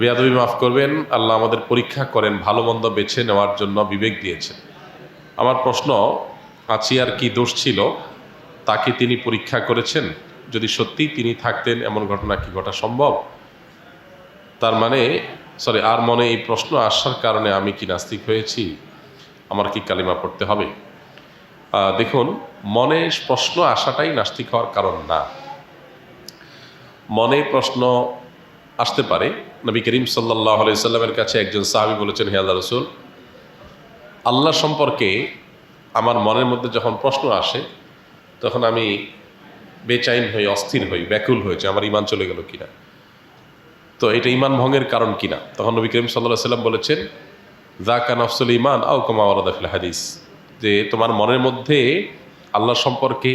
বেয়াদবি মাফ করবেন, আল্লাহ আমাদের পরীক্ষা করেন, ভালো মন্দ বেছে নেওয়ার জন্য বিবেক দিয়েছেন। আমার প্রশ্ন আচিয়ার কি দোষ ছিল? তাকে তিনি পরীক্ষা করেছেন? যদি সত্যি তিনি থাকতেন, এমন ঘটনা কি ঘটা সম্ভব? তার মানে সরি আর মনে এই প্রশ্ন আসার কারণে আমি কি নাস্তিক হয়েছি? আমার কি কালিমা পড়তে হবে? দেখুন, মনে প্রশ্ন আসাটাই নাস্তিক হওয়ার কারণ না। মনে প্রশ্ন আসতে পারে। নবী করিম সাল্লাহ সাল্লামের কাছে একজন সাহাবি বলেছেন, হে আল্লাহ রসুল, আল্লাহ সম্পর্কে আমার মনের মধ্যে যখন প্রশ্ন আসে, তখন আমি বেচাইন হই, অস্থির হই, ব্যাকুল হয়েছে, আমার ইমান চলে গেল কিনা? তো এটা ইমান ভঙ্গের কারণ কিনা? তখন নবী করিম সাল্লাহ সাল্লাম বলেছেন জাকা নফসুল ইমান আও কমা ওরাদাফিল হাদিস। যে তোমার মনের মধ্যে আল্লাহ সম্পর্কে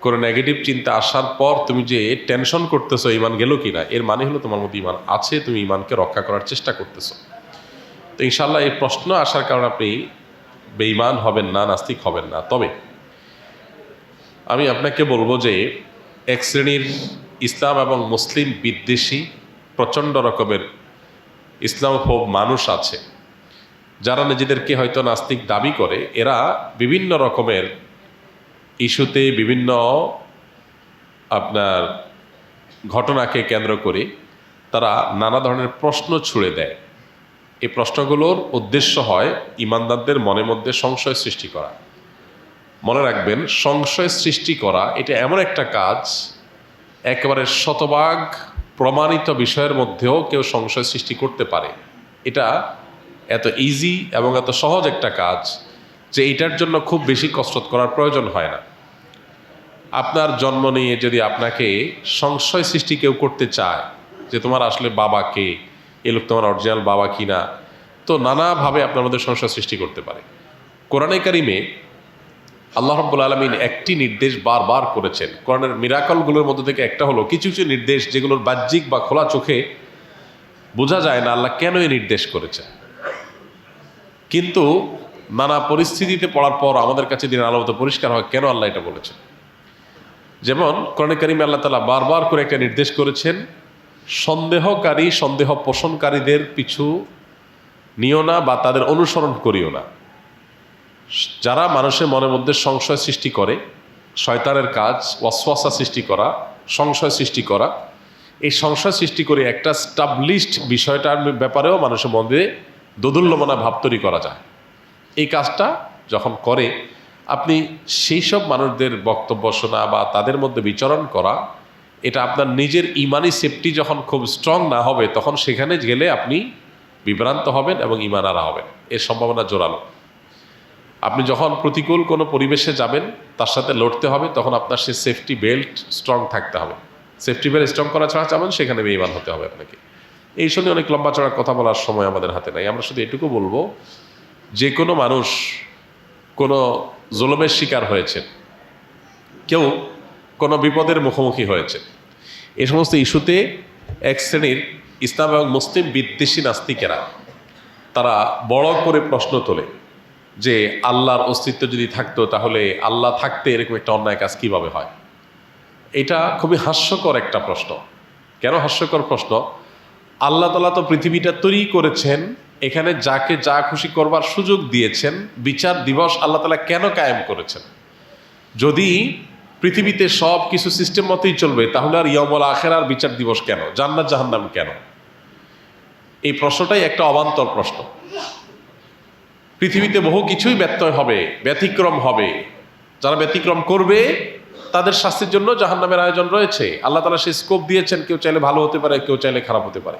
কোনো নেগেটিভ চিন্তা আসার পর তুমি যে টেনশন করতেছো ইমান গেল কিনা, এর মানে হলো তোমার মধ্যে ইমান আছে, তুমি ইমানকে রক্ষা করার চেষ্টা করতেছো। তো ইনশাল্লাহ এই প্রশ্ন আসার কারণে আপনি বেঈমান হবেন না, নাস্তিক হবেন না। তবে আমি আপনাকে বলব যে এক শ্রেণির ইসলাম এবং মুসলিম বিদ্বেষী প্রচণ্ড রকমের ইসলাম ইসলামোফোব মানুষ আছে। যারা নিজেদেরকে হয়তো নাস্তিক দাবি করে, এরা বিভিন্ন রকমের ইস্যুতে বিভিন্ন আপনার ঘটনাকে কেন্দ্র করে তারা নানা ধরনের প্রশ্ন ছুড়ে দেয়। এই প্রশ্নগুলোর উদ্দেশ্য হয় ইমানদারদের মনের মধ্যে সংশয় সৃষ্টি করা। মনে রাখবেন, সংশয় সৃষ্টি করা এটা এমন একটা কাজ, একেবারে শতভাগ প্রমাণিত বিষয়ের মধ্যেও কেউ সংশয় সৃষ্টি করতে পারে। এটা এত ইজি এবং এত সহজ একটা কাজ যে এটার জন্য খুব বেশি কসরত করার প্রয়োজন হয় না। আপনার জন্ম নিয়ে যদি আপনাকে সংশয় সৃষ্টি কেউ করতে চায়, যে তোমার আসলে বাবা কে, এ লোক তোমার অরিজিনাল বাবা কি না তো নানাভাবে আপনার মধ্যে সংশয় সৃষ্টি করতে পারে। কোরআনে কারিমে আল্লাহ রব্বুল আলমিন একটি নির্দেশ বারবার করেছেন। কোরআনের মিরাকলগুলোর মধ্যে থেকে একটা হলো, কিছু কিছু নির্দেশ যেগুলোর বাহ্যিক বা খোলা চোখে বোঝা যায় না আল্লাহ কেন এই নির্দেশ করেছে কিন্তু নানা পরিস্থিতিতে পড়ার পর আমাদের কাছে দিন আলোমত পরিষ্কার হয়, কেন আল্লাহ এটা বলেছেন? যেমন কোরআন করিমে আল্লাহ তালা বারবার করে একটা নির্দেশ করেছেন, সন্দেহকারী, সন্দেহ পোষণকারীদের পিছু নিও না বা তাদের অনুসরণ করিও না। যারা মানুষের মনের মধ্যে সংশয় সৃষ্টি করে, শয়তানের কাজ, ওয়াসওয়াসা সৃষ্টি করা, সংশয় সৃষ্টি করা, এই সংশয় সৃষ্টি করে একটা স্টাবলিশড বিষয়টার ব্যাপারেও মানুষের মধ্যে দোদুল্যমনা ভাব তৈরি করা যায়। এই কাজটা যখন করে, আপনি সেই সব মানুষদের বক্তব্য শোনা বা তাদের মধ্যে বিচরণ করা, এটা আপনার নিজের ইমানি সেফটি যখন খুব স্ট্রং না হবে, তখন সেখানে গেলে আপনি বিভ্রান্ত হবেন এবং ইমানারা হবেন। এর সম্ভাবনা জোরালো। আপনি যখন প্রতিকূল কোনো পরিবেশে যাবেন, তার সাথে লড়তে হবে, তখন আপনার সে সেফটি বেল্ট স্ট্রং থাকতে হবে। সেফটি বেল্ট স্ট্রং করা ছাড়া চাবেন সেখানে বেইমান হতে হবে আপনাকে। এই শুনে অনেক লম্বা চড়া কথা বলার সময় আমাদের হাতে নাই। আমরা শুধু এটুকু বলব যে কোনো মানুষ কোনো জুলমের শিকার হয়েছে, কেউ কোনো বিপদের মুখোমুখি হয়েছে। এ সমস্ত ইস্যুতে এক শ্রেণির ইসলাম এবং মুসলিম বিদ্বেষী নাস্তিকেরা তারা বড় করে প্রশ্ন তোলে যে আল্লাহর অস্তিত্ব যদি থাকতো তাহলে আল্লাহ থাকতে এরকম একটা অন্যায় কাজ কীভাবে হয়? এটা খুবই হাস্যকর একটা প্রশ্ন। কেন হাস্যকর প্রশ্ন? আল্লাহ তালা তো পৃথিবীটা তৈরি করেছেন এখানে যাকে যা খুশি করবার সুযোগ দিয়েছেন, বিচার দিবস আল্লাহ তালা কেন কায়েম করেছেন? যদি পৃথিবীতে সব কিছু সিস্টেম মতোই চলবে, তাহলে আর ইয়মল আখের আর বিচার দিবস কেন? জান্নাত, জাহান্নাম কেন? এই প্রশ্নটাই একটা অবান্তর প্রশ্ন। পৃথিবীতে বহু কিছুই ব্যত্যয় হবে, ব্যতিক্রম হবে। যারা ব্যতিক্রম করবে, তাদের শাস্তির জন্য জাহান্নামের আয়োজন রয়েছে। আল্লাহ তালা সে স্কোপ দিয়েছেন, কেউ চাইলে ভালো হতে পারে, কেউ চাইলে খারাপ হতে পারে।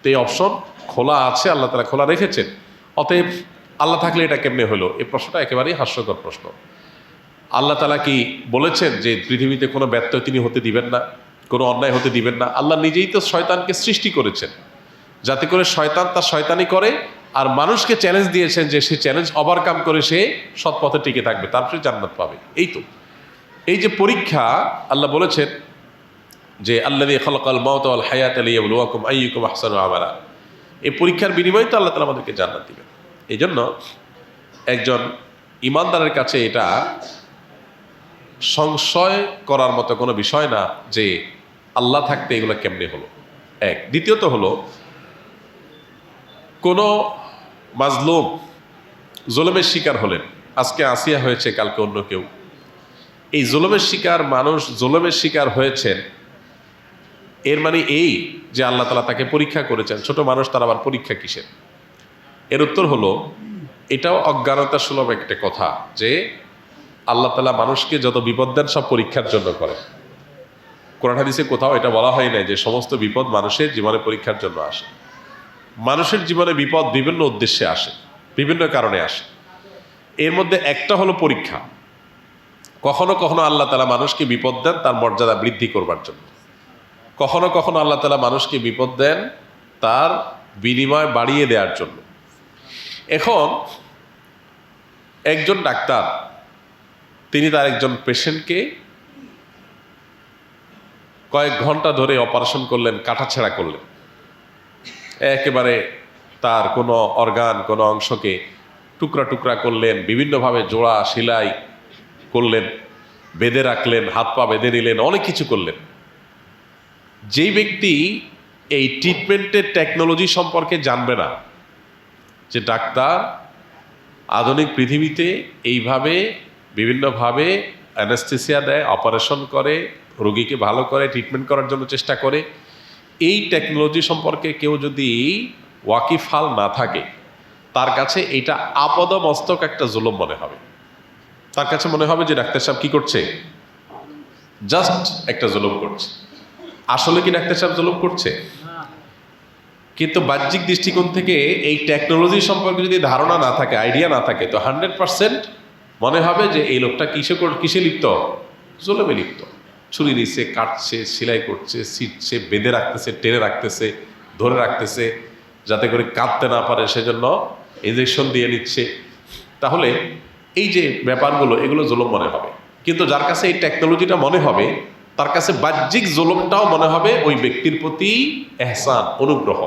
তো এই অপশন খোলা আছে, আল্লাহ তালা খোলা রেখেছেন। অতএব আল্লাহ থাকলে এটা কেমনে হলো? এই প্রশ্নটা একেবারেই হাস্যকর প্রশ্ন। আল্লাহ তালা কি বলেছেন যে পৃথিবীতে কোনো ব্যত্যয় তিনি হতে দিবেন না, কোনো অন্যায় হতে দিবেন না? আল্লাহ নিজেই তো শয়তানকে সৃষ্টি করেছেন। যাতে করে শয়তান তার শয়তানি করে আর মানুষকে চ্যালেঞ্জ দিয়েছেন যে সে চ্যালেঞ্জ ওভারকাম করে সে সৎ পথে টিকে থাকবে, তারপরে জান্নাত পাবে। এই তো। এই যে পরীক্ষা আল্লাহ বলেছেন যে আল্লাহ খলকাল মত আল হায়াত আলিয়াকুম আইকুম আহসান আমারা এই পরীক্ষার বিনিময়ে তো আল্লাহ তালা আমাদেরকে জান্নাত দিবেন। এই জন্য একজন ইমানদারের কাছে এটা সংশয় করার মতো কোনো বিষয় না যে, আল্লাহ থাকতে এগুলো কেমনে হলো? এক। দ্বিতীয়ত হলো, কোনো মাজলুম জোলমের শিকার হলেন। আজকে আসিয়া হয়েছে, কালকে অন্য কেউ। এই জোলমের শিকার, মানুষ জোলমের শিকার হয়েছেন এর মানে এই যে আল্লাহ তালা তাকে পরীক্ষা করেছেন। ছোট মানুষ, তার আবার পরীক্ষা কিসের? এর উত্তর হলো, এটাও অজ্ঞানতা সুলভ একটা কথা যে আল্লাহ তালা মানুষকে যত বিপদ দেন, সব পরীক্ষার জন্য করে কোরআন হাদিসে কোথাও এটা বলা হয় নাই যে সমস্ত বিপদ মানুষের জীবনে পরীক্ষার জন্য আসে। মানুষের জীবনে বিপদ বিভিন্ন উদ্দেশ্যে আসে, বিভিন্ন কারণে আসে। এর মধ্যে একটা হলো পরীক্ষা। কখনো কখনো আল্লাহ তালা মানুষকে বিপদ দেন, তার মর্যাদা বৃদ্ধি করবার জন্য। কখনো কখনো আল্লাহ তালা মানুষকে বিপদ দেন তার বিনিময় বাড়িয়ে দেওয়ার জন্য। এখন একজন ডাক্তার, তিনি তার একজন পেশেন্টকে কয়েক ঘণ্টা ধরে অপারেশন করলেন কাটাছেঁড়া করলেন। একেবারে তার কোনো অর্গান, কোনো অংশকে টুকরা টুকরা করলেন, বিভিন্নভাবে জোড়া, সেলাই করলেন, বেঁধে রাখলেন, হাত পা বেঁধে নিলেন, অনেক কিছু করলেন। যেই ব্যক্তি এই ট্রিটমেন্টের টেকনোলজি সম্পর্কে জানবে না, যে ডাক্তার আধুনিক পৃথিবীতে এইভাবে বিভিন্নভাবে অ্যানাস্থেসিয়া দেয় অপারেশন করে, রোগীকে ভালো করে ট্রিটমেন্ট করার জন্য চেষ্টা করে, এই টেকনোলজি সম্পর্কে কেউ যদি ওয়াকিফাল না থাকে, তার কাছে এটা আপদ মস্তক একটা জুলুম মনে হবে। তার কাছে মনে হবে যে ডাক্তার সাহেব কি করছে? জাস্ট একটা জুলুম করছে। আসলে কি ডাক্তার সাহেব জুলুম করছে? কিন্তু বাহ্যিক দৃষ্টিকোণ থেকে এই টেকনোলজি সম্পর্কে যদি ধারণা না থাকে আইডিয়া না থাকে, তো হান্ড্রেড পার্সেন্ট মনে হবে যে এই লোকটা কিসে কিসে লিপ্ত? জুলুমে লিপ্ত। ছুরি নিচ্ছে কাটছে, সেলাই করছে, ছিটছে, বেঁধে রাখতেছে, টেনে রাখতেছে, ধরে রাখতেছে, যাতে করে কাঁদতে না পারে, সেজন্য ইঞ্জেকশন দিয়ে নিচ্ছে। তাহলে এই যে ব্যাপারগুলো, এগুলো জুলুম মনে হবে। কিন্তু যার কাছে এই টেকনোলজিটা মনে হবে তার কাছে বাহ্যিক জুলুমটাও মনে হবে ওই ব্যক্তির প্রতি এহসান, অনুগ্রহ।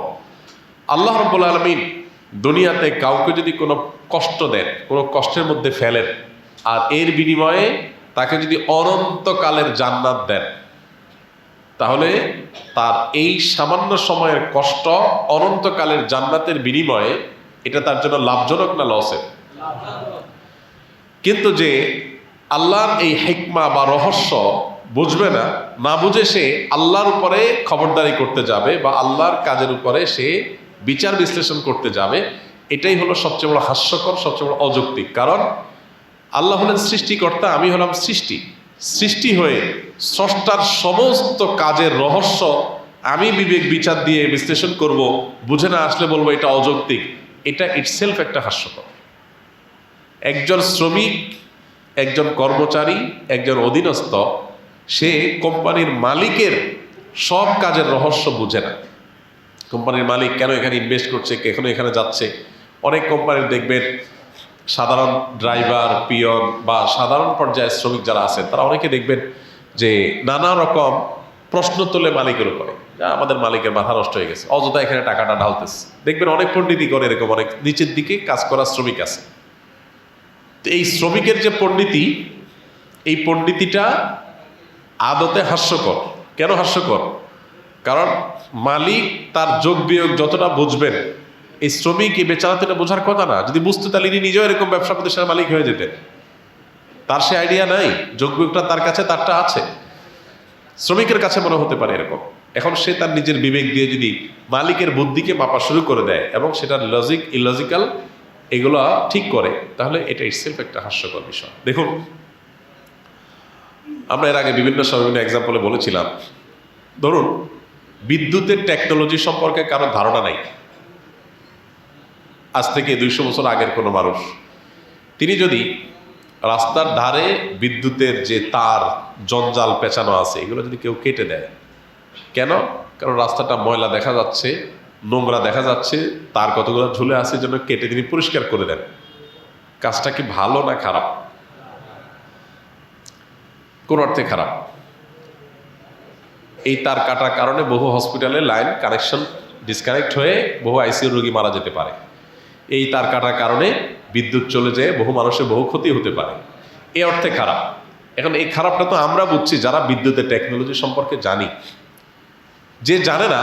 আল্লাহ রব্বুল আলমিন দুনিয়াতে কাউকে যদি কোনো কষ্ট দেন, কোনো কষ্টের মধ্যে ফেলেন, আর এর বিনিময়ে তাকে যদি অনন্তকালের জান্নাত দেন, তাহলে তার এই সামান্য সময়ের কষ্ট অনন্তকালের জান্নাতের বিনিময়ে এটা তার জন্য লাভজনক না লসের কিন্তু যে আল্লাহর এই হেকমা বা রহস্য বুঝবে না। না বুঝে সে আল্লাহর উপরে খবরদারি করতে যাবে বা আল্লাহর কাজের উপরে সে বিচার বিশ্লেষণ করতে যাবে। এটাই হলো সবচেয়ে বড় হাস্যকর, সবচেয়ে বড় অযৌক্তিক। কারণ আল্লাহ হলেন সৃষ্টিকর্তা, আমি হলাম সৃষ্টি। সৃষ্টি হয়ে স্রষ্টার সমস্ত কাজের রহস্য আমি বিবেক বিচার দিয়ে বিশ্লেষণ করব, বুঝে না আসলে বলব এটা অযৌক্তিক। এটা ইটসেলফ একটা হাস্যকর। একজন শ্রমিক, একজন কর্মচারী, একজন অধীনস্থ সে কোম্পানির মালিকের সব কাজের রহস্য বুঝে না। কোম্পানির মালিক কেন এখানে ইনভেস্ট করছে, কেন এখানে যাচ্ছে? অনেক কোম্পানির দেখবেন সাধারণ ড্রাইভার পিয়ন বা সাধারণ পর্যায়ের শ্রমিক যারা আছেন, তারা অনেকে দেখবেন যে নানা রকম প্রশ্ন তোলে মালিকের উপরে। যা, আমাদের মালিকের মাথা নষ্ট হয়ে গেছে। অযথা এখানে টাকাটা ঢালতেছে। দেখবেন অনেক পণ্ডিতই করে এরকম, অনেক নিচের দিকে কাজ করা শ্রমিক আছে। এই শ্রমিকের যে পণ্ডিতি, এই পণ্ডিতিটা আদতে হাস্যকর। কেন হাস্যকর? কারণ মালিক তার যোগ বিয়োগ যতটা বুঝবেন, এই শ্রমিক, এই বেচারা তো এটা বোঝার কথা না। যদি বুঝতে তাহলে ইনি নিজেও এরকম ব্যবসা প্রতিষ্ঠানের মালিক হয়ে যেতেন। তার সে আইডিয়া নাই, যোগ বিয়োগটা তার কাছে, তারটা আছে। শ্রমিকের কাছে মনে হতে পারে এরকম। এখন সে তার নিজের বিবেক দিয়ে যদি মালিকের বুদ্ধিকে মাপা শুরু করে দেয় এবং সেটার লজিক ইলজিক্যাল এগুলো ঠিক করে, তাহলে এটা ইটসেলফ একটা হাস্যকর বিষয়। দেখুন আমরা এর আগে বিভিন্ন সময় বিভিন্ন এক্সাম্পলে বলেছিলাম। ধরুন, বিদ্যুতের টেকনোলজি সম্পর্কে কারও ধারণা নাই। আজ থেকে দুইশো বছর আগের কোনো মানুষ। তিনি যদি রাস্তার ধারে বিদ্যুতের যে তার, জঞ্জাল পেঁচানো আছে, এগুলো যদি কেউ কেটে দেয়, কেন? কারণ রাস্তাটা ময়লা দেখা যাচ্ছে, নোংরা দেখা যাচ্ছে, তার কতগুলো ঝুলে আছে জন্য কেটে তিনি পরিষ্কার করে দেন। কাজটা কি ভালো না খারাপ? কোন অর্থে খারাপ। এই তার কাটার কারণে বহু হসপিটালে লাইন কানেকশন ডিসকানেক্ট হয়ে বহু আইসিইউ রোগী মারা যেতে পারে। এই তার কাটার কারণে বিদ্যুৎ চলে যেয়ে বহু মানুষের বহু ক্ষতি হতে পারে। এ অর্থে খারাপ। এখন এই খারাপটা তো আমরা বুঝছি, যারা বিদ্যুতের টেকনোলজি সম্পর্কে জানি। যে জানে না,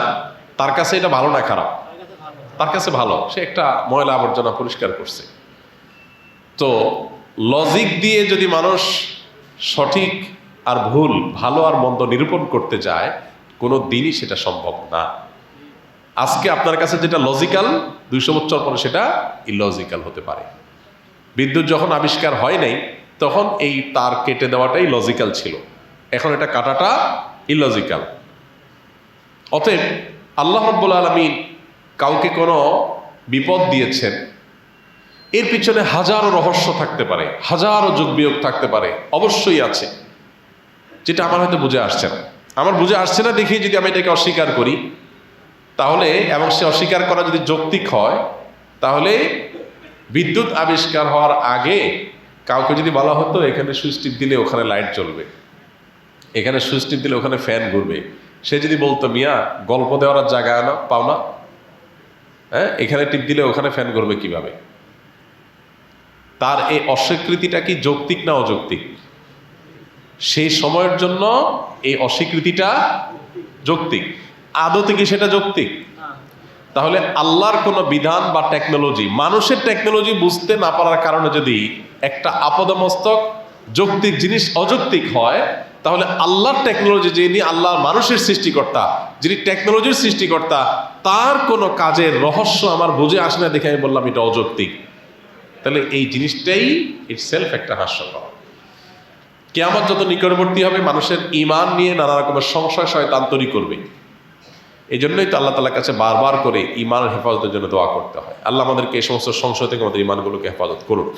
তার কাছে এটা ভালো না খারাপ? তার কাছে ভালো। সে একটা ময়লা আবর্জনা পরিষ্কার করছে। তো লজিক দিয়ে যদি মানুষ সঠিক আর ভুল, ভালো আর মন্দ নিরূপণ করতে যায়, কোনো দিনই সেটা সম্ভব না। আজকে আপনার কাছে যেটা লজিক্যাল দুইশো বছর পরে সেটা ইলজিক্যাল হতে পারে। বিদ্যুৎ যখন আবিষ্কার হয় নাই, তখন এই তার কেটে দেওয়াটাই লজিক্যাল ছিল। এখন এটা কাটাটা ইলজিক্যাল অতএব আল্লাহ রব্বুল আলমিন কাউকে কোনো বিপদ দিয়েছেন, এর পিছনে হাজারো রহস্য থাকতে পারে, হাজারো যোগ বিয়োগ থাকতে পারে, অবশ্যই আছে। যেটা আমার হয়তো বুঝে আসছে না। আমার বুঝে আসছে না দেখেই যদি আমি এটাকে অস্বীকার করি, তাহলে এবং সে অস্বীকার করা যদি যৌক্তিক হয়, তাহলে বিদ্যুৎ আবিষ্কার হওয়ার আগে কাউকে যদি বলা হতো, এখানে সুইচ টিপ দিলে ওখানে লাইট জ্বলবে। এখানে সুইচ টিপ দিলে ওখানে ফ্যান ঘুরবে। সে যদি বলতো, মিয়া, গল্প দেওয়ার জায়গা না পাও না। হ্যাঁ এখানে টিপ দিলে ওখানে ফ্যান ঘুরবে কীভাবে? তার এই অস্বীকৃতিটা কি যৌক্তিক না অযৌক্তিক? সেই সময়ের জন্য এই অস্বীকৃতিটা যৌক্তিক। আদতে কি সেটা যৌক্তিক? তাহলে আল্লাহর কোনো বিধান বা টেকনোলজি মানুষের টেকনোলজি বুঝতে না পারার কারণে যদি একটা আপদমস্তক যৌক্তিক জিনিস অযৌক্তিক হয়, তাহলে আল্লাহর টেকনোলজি যিনি আল্লাহর মানুষের সৃষ্টিকর্তা, যিনি টেকনোলজির সৃষ্টিকর্তা, তার কোনো কাজের রহস্য আমার বুঝে আসে না দেখে আমি বললাম এটা অযৌক্তিক। তাহলে এই জিনিসটাই ইট সেলফ একটা হাস্যকর। কেয়ামত যত নিকটবর্তী হবে, মানুষের ইমান নিয়ে নানা রকমের সংশয় শয়তান তৈরি করবে। এই জন্যই তো আল্লাহ তালার কাছে বারবার করে ইমানের হেফাজতের জন্য দোয়া করতে হয়। আল্লাহ আমাদেরকে এই সমস্ত সংশয় থেকে আমাদের ইমানগুলোকে হেফাজত করুন।